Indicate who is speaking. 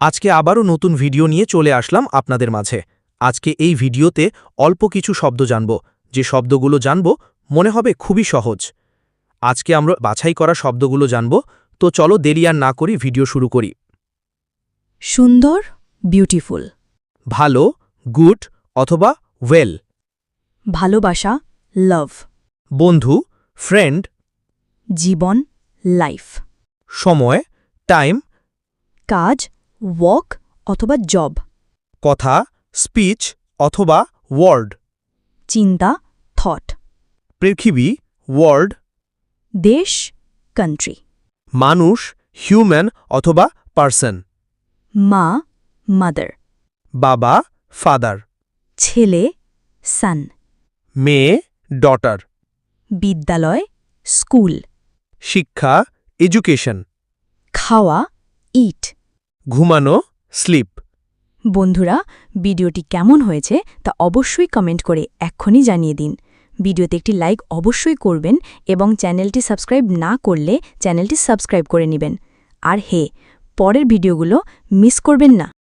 Speaker 1: আজকে আবারও নতুন ভিডিও নিয়ে চলে আসলাম আপনাদের মাঝে। আজকে এই ভিডিওতে অল্প কিছু শব্দ জানব। যে শব্দগুলো জানব মনে হবে খুবই সহজ। আজকে আমরা বাছাই করা শব্দগুলো জানব। তো চলো দেরি আর না করি ভিডিও শুরু করি।
Speaker 2: সুন্দর বিউটিফুল
Speaker 1: ভালো গুড অথবা ওয়েল।
Speaker 2: ভালোবাসা লাভ
Speaker 1: বন্ধু ফ্রেন্ড
Speaker 2: জীবন লাইফ
Speaker 1: সময় টাইম
Speaker 2: কাজ ওয়ার্ক অথবা জব
Speaker 1: কথা স্পিচ অথবা ওয়ার্ড
Speaker 2: চিন্তা থট
Speaker 1: পৃথিবী ওয়ার্ড
Speaker 2: দেশ কান্ট্রি
Speaker 1: মানুষ হিউম্যান অথবা পার্সন
Speaker 2: মা মাদার
Speaker 1: বাবা ফাদার
Speaker 2: ছেলে সান
Speaker 1: মেয়ে ডটার
Speaker 2: বিদ্যালয় স্কুল
Speaker 1: শিক্ষা এডুকেশন
Speaker 2: খাওয়া ইট
Speaker 1: ঘুমানো স্লিপ
Speaker 2: বন্ধুরা, ভিডিওটি কেমন হয়েছে তা অবশ্যই কমেন্ট করে এক্ষুনি জানিয়ে দিন। ভিডিওতে একটি লাইক অবশ্যই করবেন এবং চ্যানেলটি সাবস্ক্রাইব না করলে চ্যানেলটি সাবস্ক্রাইব করে নেবেন। আর হে, পরের ভিডিওগুলো মিস করবেন না।